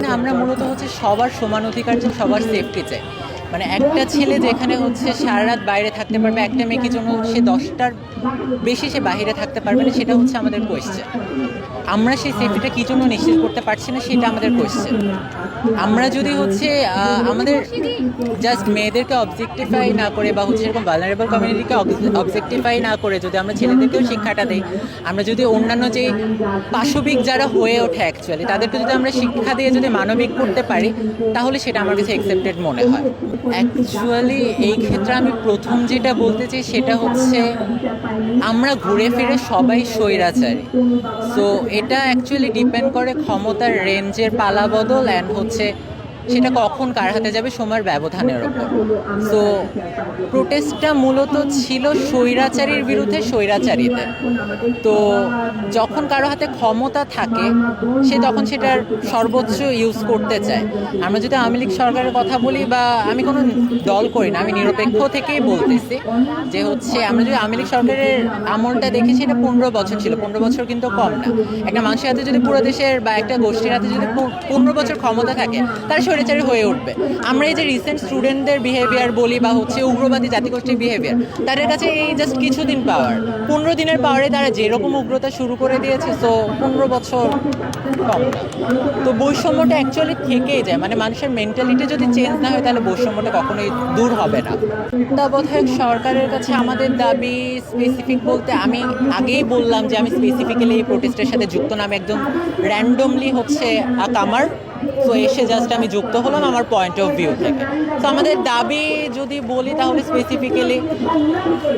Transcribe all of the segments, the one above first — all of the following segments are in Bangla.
আমরা মূলত হচ্ছে সবার সমান অধিকার চাই সবার সেফটি চাই। মানে একটা ছেলে যেখানে হচ্ছে সারা রাত বাইরে থাকতে পারবে, একটা মেয়েকে জন্য সে দশটার বেশি সে বাইরে থাকতে পারবে না, সেটা হচ্ছে আমাদের কোয়েশ্চেন আমরা সেই সেফটিটা কী জন্য নিশ্চিত করতে পারছি না, সেটা আমাদের কোয়েশ্চেন আমরা যদি হচ্ছে আমাদের জাস্ট মেয়েদেরকে অবজেক্টিফাই না করে বা হচ্ছে এরকম ভালনারেবল কমিউনিটিকে অবজেক্টিফাই না করে যদি আমরা ছেলেদেরকেও শিক্ষাটা দিই, আমরা যদি অন্যান্য যে পাশবিক যারা হয়ে ওঠে অ্যাকচুয়ালি তাদেরকে যদি আমরা শিক্ষা দিয়ে যদি মানবিক করতে পারি, তাহলে সেটা আমার কাছে অ্যাকসেপ্টেড মনে হয়। অ্যাকচুয়ালি এই ক্ষেত্রে আমি প্রথম যেটা বলতে চাই সেটা হচ্ছে, আমরা ঘুরে ফিরে সবাই স্বৈরাচারী। সো এটা অ্যাকচুয়ালি ডিপেন্ড করে ক্ষমতার রেঞ্জের পালা বদল অ্যান্ড হচ্ছে সেটা কখন কার হাতে যাবে সময়ের ব্যবধানের ওপর। সো প্রোটেস্টটা মূলত ছিল স্বৈরাচারীর বিরুদ্ধে স্বৈরাচারীদের। তো যখন কারও হাতে ক্ষমতা থাকে, সে তখন সেটার সর্বোচ্চ ইউজ করতে চায়। আমরা যদি আওয়ামী লীগ সরকারের কথা বলি বা আমি কোনো দল করি না, আমি নিরপেক্ষ থেকেই বলতেছি যে হচ্ছে, আমরা যদি আওয়ামী লীগ সরকারের আমলটা দেখি, সেটা পনেরো বছর ছিল। পনেরো বছর কিন্তু কম না। একটা মানুষের হাতে যদি পুরো দেশের বা একটা গোষ্ঠীর হাতে যদি পনেরো বছর ক্ষমতা থাকে, তারা স্বৈরাচারী হয়ে উঠবে। আমরা এই যে রিসেন্ট স্টুডেন্টদের বিহেভিয়ার বলি বা হচ্ছে উগ্রবাদী জাতিগোষ্ঠীর বিহেভিয়ার তাদের কাছে এই জাস্ট কিছুদিন পাওয়ার পনেরো দিনের পাওয়ারে তারা যেরকম উগ্রতা শুরু করে দিয়েছে তো পনেরো বছর কম। তো বৈষম্যটা অ্যাকচুয়ালি থেকেই যায়। মানে মানুষের মেন্টালিটি যদি চেঞ্জ না হয়, তাহলে বৈষম্যটা কখনোই দূর হবে না। তত্ত্বাবধায়ক সরকারের কাছে আমাদের দাবি স্পেসিফিক বলতে আমি আগেই বললাম যে আমি স্পেসিফিক্যালি এই প্রোটেস্টের সাথে যুক্ত না। আমি একদম র্যান্ডমলি হচ্ছে আ কামার তো এসে জাস্ট আমি যুক্ত হলাম আমার পয়েন্ট অফ ভিউ থেকে। তো আমাদের দাবি যদি বলি তাহলে স্পেসিফিক্যালি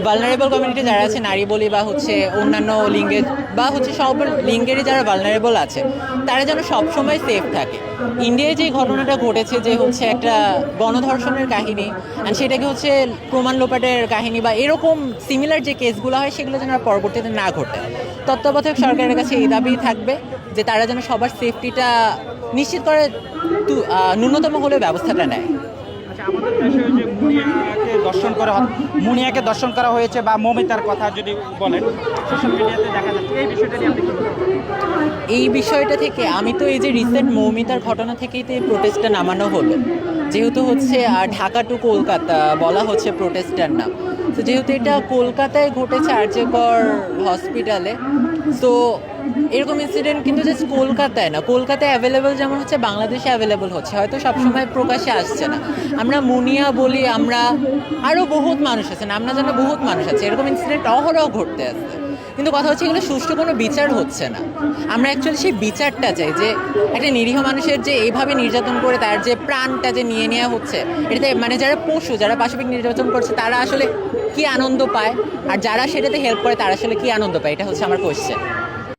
ভালনারেবল কমিউনিটি যারা আছে, নারী বলি বা হচ্ছে অন্যান্য লিঙ্গের বা হচ্ছে সব লিঙ্গেরই যারা ভালনারেবল আছে, তারা যেন সবসময় সেফ থাকে। ইন্ডিয়ায় যে ঘটনাটা ঘটেছে যে হচ্ছে একটা গণধর্ষণের কাহিনী আর সেটাকে হচ্ছে প্রমাণ লোপাটের কাহিনী বা এরকম সিমিলার যে কেসগুলো হয়, সেগুলো যেন আর পরবর্তীতে না ঘটে। তত্ত্বাবধায়ক সরকারের কাছে এই দাবি থাকবে যে তারা যেন সবার সেফটিটা নিশ্চিত করে ন্যূনতম হলে ব্যবস্থাটা নেয়। আচ্ছা আমাদের দেশে যে মুনিয়াকে দর্শন করা হয় মুনিয়াকে দর্শন করা হয়েছে বা মমিতার কথা যদি বলেন সোশ্যাল মিডিয়াতে দেখা যাচ্ছে। এই বিষয়টা নিয়ে আপনি এই বিষয়টা থেকে আমি তো এই যে রিসেন্ট মৌমিতার ঘটনা থেকেই তো এই প্রোটেস্টটা নামানো হলো। যেহেতু হচ্ছে আহ, ঢাকা টু কলকাতা বলা হচ্ছে প্রোটেস্টার নাম। তো যেহেতু এটা কলকাতায় ঘটেছে আর্যকর হসপিটালে তো এরকম ইনসিডেন্ট কিন্তু জাস্ট কলকাতায় না। কলকাতায় অ্যাভেলেবেল যেমন হচ্ছে, বাংলাদেশে অ্যাভেলেবল হচ্ছে। হয়তো সবসময় প্রকাশে আসছে না। আমরা মুনিয়া বলি, আমরা আরও বহুত মানুষ আছেন আমরা জানা বহুত মানুষ আছে। এরকম ইনসিডেন্ট অহরহ ঘটতে আসছে। কিন্তু কথা হচ্ছে এগুলো সুষ্ঠু কোনো বিচার হচ্ছে না। আমরা অ্যাকচুয়ালি সেই বিচারটা চাই যে একটা নিরীহ মানুষের যে এইভাবে নির্যাতন করে তার যে প্রাণটা যে নিয়ে নেওয়া হচ্ছে, এটাতে মানে যারা পশু, যারা পাশবিক নির্যাতন করছে, তারা আসলে কি আনন্দ পায়? আর যারা সেটাতে হেল্প করে, তারা আসলে কি আনন্দ পায়? এটা হচ্ছে আমার কোশ্চেন